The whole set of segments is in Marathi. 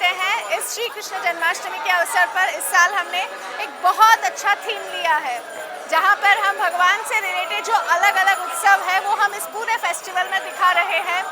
हैं, इस श्री कृष्ण जन्माष्टमी के अवसर पर इस साल हमने एक बहुत अच्छा थीम लिया है, जहाँ पर हम भगवान से रिलेटेड जो अलग अलग उत्सव है, वो हम इस पूरे फेस्टिवल में दिखा रहे हैं,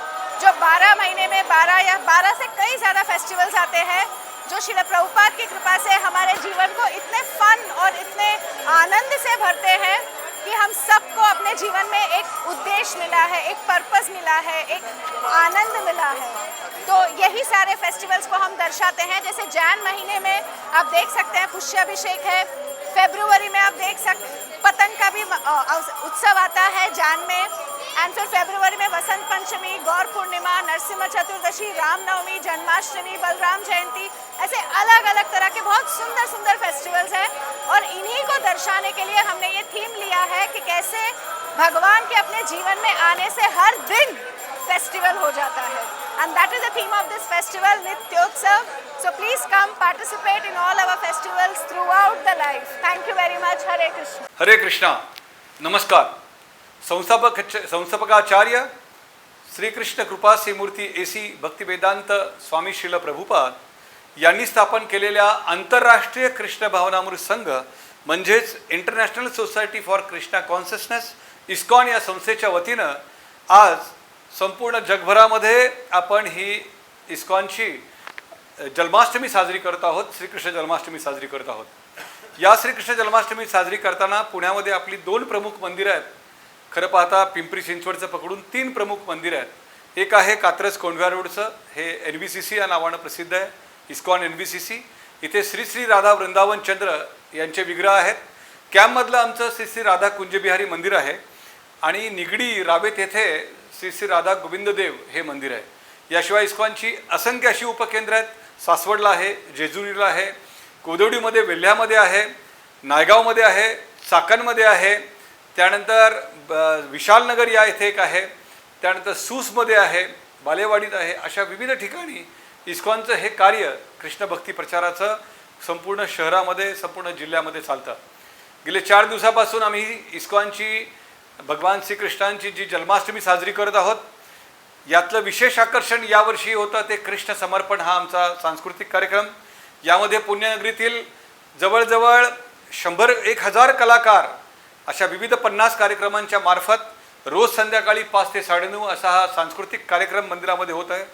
जो 12 महीने में 12 या 12 से कई ज़्यादा फेस्टिवल्स आते हैं, जो शिल प्रभुपाद की कृपा से हमारे जीवन को इतने फन और इतने आनंद से भरते हैं, कि हम सबको अपने जीवन में एक उद्देश्य मिला है, एक पर्पस मिला है, एक आनंद मिला है। तो यही सारे फेस्टिवल्स को हम दर्शाते हैं। जैसे जैन महीने में आप देख सकते हैं, पुष्याभिषेक है। फेब्रुवरी में आप देख सकते पतंग का भी उत्सव आता है जैन में। एंड फिर फेब्रुवरी में वसंत पंचमी, गौर पूर्णिमा नरसिम्हा चतुर्दशी, रामनवमी, जन्माष्टमी, बलराम जयंती, ऐसे अलग अलग तरह के बहुत सुंदर सुंदर फेस्टिवल्स हैं। और इन्हीं को दर्शाने के लिए हमने ये थीम लिया है कि कैसे भगवान के अपने जीवन में आने से हर दिन फेस्टिवल हो जाता है। And that is the theme of this festival Nityotsav So please come participate in all our festivals through the the Thank you very much. Much Krishna. Hare Krishna नमस्कार संस्थापक संस्थापकाचार्य श्रीकृष्ण कृपा मूर्ती ए सी भक्तिवेदांत स्वामी शिल प्रभुपाद यांनी स्थापन केलेल्या आंतरराष्ट्रीय कृष्ण भावनामृत संघ म्हणजेच international society for Krishna consciousness ISKCON या संस्थेच्या वतीनं आज संपूर्ण जगभरामध्ये आपण ही इस्कॉनची जन्माष्टमी साजरी करत आहोत श्रीकृष्ण जन्माष्टमी साजरी करत आहोत. या श्रीकृष्ण जन्माष्टमी साजरी करताना पुण्यामध्ये आपली दोन प्रमुख मंदिरं आहेत. खरं पाहता पिंपरी चिंचवडचं पकडून तीन प्रमुख मंदिरं आहेत. एक आहे कात्रज कोंढव्या रोडचं हे एन बी सी सी या नावानं प्रसिद्ध आहे ISKCON N B C C इथे श्री श्री राधा वृंदावन चंद्र यांचे विग्रह आहेत. कॅम्पमधलं आमचं श्री श्री राधा कुंजबिहारी मंदिर आहे. आणि निगडी रावेत येथे श्री श्री राधा गोविंददेव हे मंदिर आहे. याशिवाय इस्कॉनची असंख्य अशी उपकेंद्र आहेत. सासवडला आहे जेजुरीला आहे कोदवडीमध्ये वेल्ह्यामध्ये आहे नायगावमध्ये आहे चाकणमध्ये आहे. त्यानंतर ब- विशालनगर या इथे एक आहे. त्यानंतर सूसमध्ये आहे बालेवाडीत आहे. अशा विविध ठिकाणी इस्कॉनचं हे कार्य कृष्ण भक्ती प्रचाराचं संपूर्ण शहरामध्ये संपूर्ण जिल्ह्यामध्ये चालतं. गेले चार दिवसापासून आम्ही इस्कॉनची भगवान श्रीकृष्णांची जी जन्माष्टमी साजरी करत आहोत यातलं विशेष आकर्षण यावर्षी होतं ते कृष्ण समर्पण हा आमचा सांस्कृतिक कार्यक्रम. यामध्ये पुण्यनगरीतील जवळजवळ शंभर एक हजार कलाकार अशा विविध पन्नास कार्यक्रमांच्या मार्फत रोज संध्याकाळी पाच ते साडेनऊ असा हा सांस्कृतिक कार्यक्रम मंदिरामध्ये होत आहे.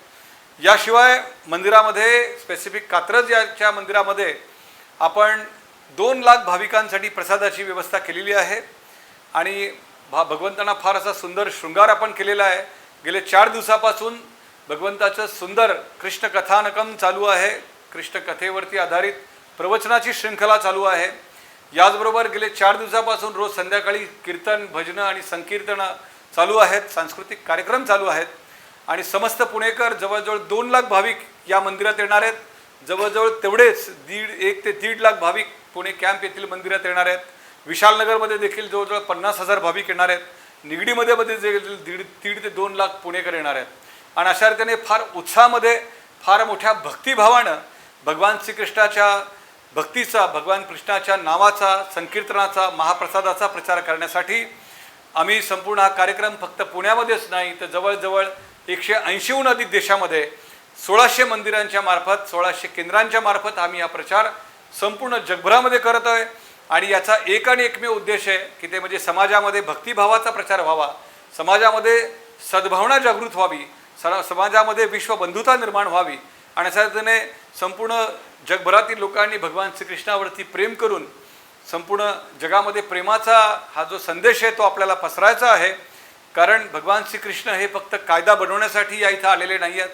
याशिवाय मंदिरामध्ये स्पेसिफिक कात्रज याच्या मंदिरामध्ये आपण दोन लाख भाविकांसाठी प्रसादाची व्यवस्था केलेली आहे. आणि भा भगवंतांना फार असा सुंदर शृंगार आपण केलेला आहे. गेले चार दिवसापासून भगवंताचं सुंदर कृष्ण कथानकम चालू आहे. कृष्ण कथेवरती आधारित प्रवचनाची श्रृंखला चालू आहे. याचबरोबर गेले चार दिवसापासून रोज संध्याकाळी कीर्तन भजनं आणि संकीर्तनं चालू आहेत. सांस्कृतिक कार्यक्रम चालू आहेत. आणि समस्त पुणेकर जवळजवळ दोन लाख भाविक या मंदिरात येणार आहेत. जवळजवळ तेवढेच दीड एक ते दीड लाख भाविक पुणे कॅम्प येथील मंदिरात येणार आहेत. विशालनगरमध्ये देखील जवळजवळ पन्नास हजार भाविक येणार आहेत. निगडीमध्ये मध्ये जे दीड दीड ते दोन लाख पुणेकर येणार आहेत. आणि अशा रीतीने फार उत्साहामध्ये फार मोठ्या भक्तिभावानं भगवान श्रीकृष्णाच्या भक्तीचा भगवान कृष्णाच्या नावाचा संकीर्तनाचा महाप्रसादाचा प्रचार करण्यासाठी आम्ही संपूर्ण हा कार्यक्रम फक्त पुण्यामध्येच नाही तर जवळजवळ एकशे ऐंशीहून अधिक देशामध्ये सोळाशे मंदिरांच्या मार्फत सोळाशे केंद्रांच्या मार्फत आम्ही हा प्रचार संपूर्ण जगभरामध्ये करत आहे. आणि याचा एक आणि एकमेव उद्देश आहे की ते म्हणजे समाजामध्ये भक्तिभावाचा प्रचार व्हावा समाजामध्ये सद्भावना जागृत व्हावी स समाजामध्ये विश्वबंधुता निर्माण व्हावी आणि अशा रीतीने संपूर्ण जगभरातील लोकांनी भगवान श्रीकृष्णावरती प्रेम करून संपूर्ण जगामध्ये प्रेमाचा हा जो संदेश आहे तो आपल्याला पसरायचा आहे. कारण भगवान श्रीकृष्ण हे फक्त कायदा बनवण्यासाठी या इथं आलेले नाही आहेत.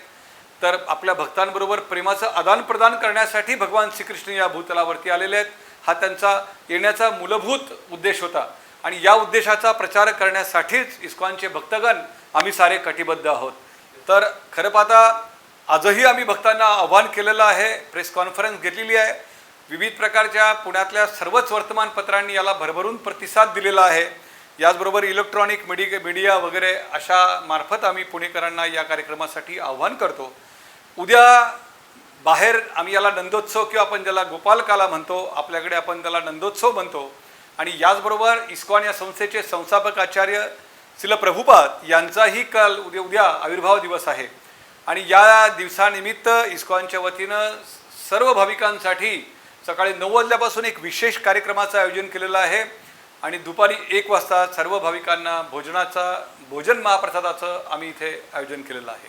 तर आपल्या भक्तांबरोबर प्रेमाचं आदानप्रदान करण्यासाठी भगवान श्रीकृष्ण या भूतलावरती आलेले आहेत. हा त्यांचा येण्याचा मूलभूत उद्देश होता. आणि या उद्देशाचा प्रचार करण्यासाठीच इस्कॉनचे भक्तगण आम्ही सारे कटिबद्ध आहोत. तर खरं पाहता आजही आम्ही भक्तांना आव्हान केलेलं आहे प्रेस कॉन्फरन्स घेतलेली आहे. विविध प्रकारच्या पुण्यातल्या सर्वच वर्तमानपत्रांनी याला भरभरून प्रतिसाद दिलेला आहे. याचबरोबर इलेक्ट्रॉनिक मीडिया मीडिया वगैरे अशा मार्फत आम्ही पुणेकरांना या कार्यक्रमासाठी आव्हान करतो. उद्या बाहेर आम्ही याला नंदोत्सव किंवा आपण ज्याला गोपालकाला म्हणतो आपल्याकडे आपण त्याला नंदोत्सव म्हणतो. आणि याचबरोबर इस्कॉन या संस्थेचे संस्थापक आचार्य शिल प्रभुपाद यांचाही काल उद्या उद्या आविर्भाव दिवस आहे. आणि या दिवसानिमित्त इस्कॉनच्या वतीनं सर्व भाविकांसाठी सकाळी नऊ वाजल्यापासून एक विशेष कार्यक्रमाचं आयोजन केलेलं आहे. आणि दुपारी एक वाजता सर्व भाविकांना भोजनाचा भोजन महाप्रसादाचं आम्ही इथे आयोजन केलेलं आहे.